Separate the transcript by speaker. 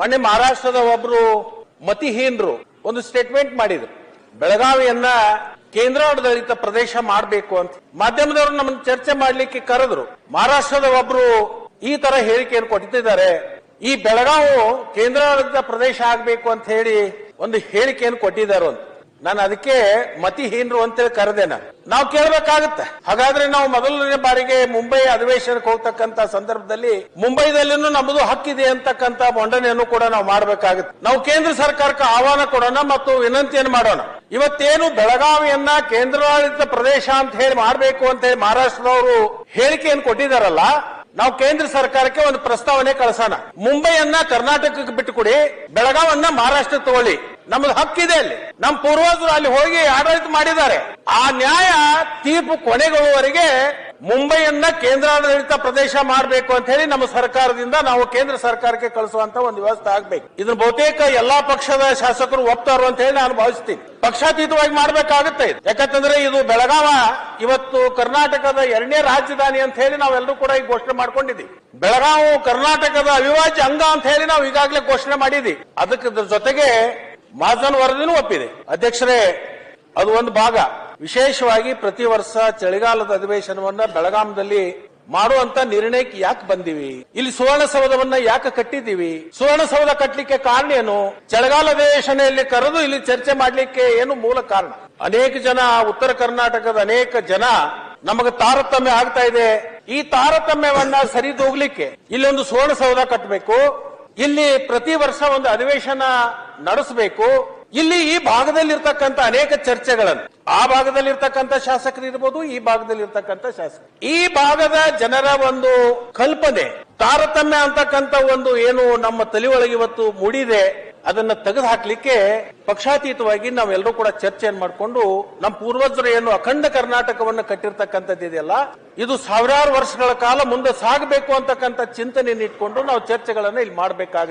Speaker 1: ಮೊನ್ನೆ ಮಹಾರಾಷ್ಟ್ರದ ಒಬ್ರು ಮತಿಹೀನರು ಒಂದು ಸ್ಟೇಟ್ಮೆಂಟ್ ಮಾಡಿದ್ರು. ಬೆಳಗಾವಿಯನ್ನ ಕೇಂದ್ರಾಡಳಿತ ಪ್ರದೇಶ ಮಾಡಬೇಕು ಅಂತ. ಮಾಧ್ಯಮದವರು ನಮ್ಮನ್ನು ಚರ್ಚೆ ಮಾಡಲಿಕ್ಕೆ ಕರೆದ್ರು. ಮಹಾರಾಷ್ಟ್ರದ ಒಬ್ರು ಈ ತರ ಹೇಳಿಕೆಯನ್ನು ಕೊಟ್ಟಿದ್ದಾರೆ. ಈ ಬೆಳಗಾವು ಕೇಂದ್ರಾಡಳಿತ ಪ್ರದೇಶ ಆಗಬೇಕು ಅಂತ ಹೇಳಿ ಒಂದು ಹೇಳಿಕೆಯನ್ನು ಕೊಟ್ಟಿದ್ದಾರೆ ಅಂತ. ನಾನು ಅದಕ್ಕೆ ಮತಿಹೀನರು ಅಂತೇಳಿ ಕರೆದೆ ನಾನು. ನಾವು ಕೇಳಬೇಕಾಗತ್ತೆ. ಹಾಗಾದ್ರೆ ನಾವು ಮೊದಲನೇ ಬಾರಿಗೆ ಮುಂಬೈ ಅಧಿವೇಶನಕ್ಕೆ ಹೋಗ್ತಕ್ಕಂತ ಸಂದರ್ಭದಲ್ಲಿ ಮುಂಬೈದಲ್ಲಿನೂ ನಮ್ಮದು ಹಕ್ಕಿದೆ ಅಂತಕ್ಕಂತ ಮಂಡನೆಯನ್ನು ಕೂಡ ನಾವು ಮಾಡಬೇಕಾಗುತ್ತೆ. ನಾವು ಕೇಂದ್ರ ಸರ್ಕಾರಕ್ಕೆ ಆಹ್ವಾನ ಕೊಡೋಣ ಮತ್ತು ವಿನಂತಿಯನ್ನು ಮಾಡೋಣ. ಇವತ್ತೇನು ಬೆಳಗಾವಿಯನ್ನ ಕೇಂದ್ರಾಡಳಿತ ಪ್ರದೇಶ ಅಂತ ಹೇಳಿ ಮಾಡಬೇಕು ಅಂತ ಹೇಳಿ ಮಹಾರಾಷ್ಟ್ರದವರು ಹೇಳಿಕೆಯನ್ನು ಕೊಟ್ಟಿದಾರಲ್ಲ ನಾವು ಕೇಂದ್ರ ಸರ್ಕಾರಕ್ಕೆ ಒಂದು ಪ್ರಸ್ತಾವನೆ ಕಳಿಸೋಣ. ಮುಂಬೈಯನ್ನ ಕರ್ನಾಟಕಕ್ಕೆ ಬಿಟ್ಟುಕೊಡಿ ಬೆಳಗಾವನ್ನ ಮಹಾರಾಷ್ಟ್ರ ತಗೊಳ್ಳಿ. ನಮ್ದು ಹಕ್ಕಿದೆ ಅಲ್ಲಿ. ನಮ್ಮ ಪೂರ್ವಜರು ಅಲ್ಲಿ ಹೋಗಿ ಆಡಳಿತ ಮಾಡಿದ್ದಾರೆ. ಆ ನ್ಯಾಯ ತೀರ್ಪು ಕೊನೆಗೊಳ್ಳುವವರೆಗೆ ಮುಂಬೈಯನ್ನ ಕೇಂದ್ರಾಡಳಿತ ಪ್ರದೇಶ ಮಾಡಬೇಕು ಅಂತ ಹೇಳಿ ನಮ್ಮ ಸರ್ಕಾರದಿಂದ ನಾವು ಕೇಂದ್ರ ಸರ್ಕಾರಕ್ಕೆ ಕಳಿಸುವಂತ ಒಂದು ವ್ಯವಸ್ಥೆ ಆಗ್ಬೇಕು. ಇದನ್ನ ಬಹುತೇಕ ಎಲ್ಲಾ ಪಕ್ಷದ ಶಾಸಕರು ಒಪ್ತಾರು ಅಂತ ಹೇಳಿ ನಾನು ಭಾವಿಸ್ತೀನಿ. ಪಕ್ಷಾತೀತವಾಗಿ ಮಾಡಬೇಕಾಗುತ್ತೆ ಯಾಕಂತಂದ್ರೆ ಇದು ಬೆಳಗಾವ, ಇವತ್ತು ಕರ್ನಾಟಕದ ಎರಡನೇ ರಾಜಧಾನಿ ಅಂತ ಹೇಳಿ ನಾವೆಲ್ಲರೂ ಕೂಡ ಈ ಘೋಷಣೆ ಮಾಡ್ಕೊಂಡಿದ್ದೀವಿ. ಬೆಳಗಾವು, ಕರ್ನಾಟಕದ ಅವಿಭಾಜ್ಯ ಅಂಗ ಅಂತ ಹೇಳಿ ನಾವು ಈಗಾಗಲೇ ಘೋಷಣೆ ಮಾಡಿದ್ದೀವಿ. ಅದಕ್ಕೆ ಜೊತೆಗೆ ಮಾಜನ್ ವರದಿನೂ ಒಪ್ಪಿದೆ. ಅಧ್ಯಕ್ಷರೇ, ಅದು ಒಂದು ಭಾಗ. ವಿಶೇಷವಾಗಿ ಪ್ರತಿ ವರ್ಷ ಚಳಿಗಾಲದ ಅಧಿವೇಶನವನ್ನ ಬೆಳಗಾಂದಲ್ಲಿ ಮಾಡುವಂತ ನಿರ್ಣಯಕ್ಕೆ ಯಾಕೆ ಬಂದಿವಿ? ಇಲ್ಲಿ ಸುವರ್ಣಸೌಧವನ್ನ ಯಾಕೆ ಕಟ್ಟಿದ್ದೀವಿ? ಸುವರ್ಣಸೌಧ ಕಟ್ಟಲಿಕ್ಕೆ ಕಾರಣ ಏನು? ಚಳಿಗಾಲ ಅಧಿವೇಶನೆಯಲ್ಲಿ ಕರೆದು ಇಲ್ಲಿ ಚರ್ಚೆ ಮಾಡಲಿಕ್ಕೆ ಏನು ಮೂಲ ಕಾರಣ? ಅನೇಕ ಜನ, ಉತ್ತರ ಕರ್ನಾಟಕದ ಅನೇಕ ಜನ ನಮಗೆ ತಾರತಮ್ಯ ಆಗ್ತಾ ಇದೆ. ಈ ತಾರತಮ್ಯವನ್ನ ಸರಿದೂಗ್ಲಿಕ್ಕೆ ಇಲ್ಲೊಂದು ಸುವರ್ಣಸೌಧ ಕಟ್ಟಬೇಕು ಇಲ್ಲಿ ಪ್ರತಿ ವರ್ಷ ಒಂದು ಅಧಿವೇಶನ ನಡೆಸಬೇಕು. ಇಲ್ಲಿ ಈ ಭಾಗದಲ್ಲಿ ಇರ್ತಕ್ಕಂಥ ಅನೇಕ ಚರ್ಚೆಗಳನ್ನು. ಆ ಭಾಗದಲ್ಲಿ ಇರ್ತಕ್ಕಂಥ ಶಾಸಕರು ಇರ್ಬೋದು ಈ ಭಾಗದಲ್ಲಿ ಇರ್ತಕ್ಕಂಥ ಶಾಸಕರು ಈ ಭಾಗದ ಜನರ ಒಂದು ಕಲ್ಪನೆ, ತಾರತಮ್ಯ ಅಂತಕ್ಕಂಥ ಒಂದು ಏನು ನಮ್ಮ ತಲೆಯೊಳಗೆ ಇವತ್ತು ಮೂಡಿದೆ. ಅದನ್ನ ತೆಗೆದು ಹಾಕ್ಲಿಕ್ಕೆ ಪಕ್ಷಾತೀತವಾಗಿ ನಾವೆಲ್ಲರೂ ಕೂಡ ಚರ್ಚೆಯನ್ನು ಮಾಡಿಕೊಂಡು ನಮ್ಮ ಪೂರ್ವಜರು ಏನು ಅಖಂಡ ಕರ್ನಾಟಕವನ್ನು ಕಟ್ಟಿರ್ತಕ್ಕಂಥದ್ದು ಇದೆಯಲ್ಲ, ಇದು ಸಾವಿರಾರು ವರ್ಷಗಳ ಕಾಲ ಮುಂದೆ ಸಾಗಬೇಕು ಅಂತಕ್ಕಂಥ ಚಿಂತನೆಯನ್ನು ಇಟ್ಕೊಂಡು ನಾವು ಚರ್ಚೆಗಳನ್ನ ಇಲ್ಲಿ ಮಾಡಬೇಕಾಗುತ್ತೆ.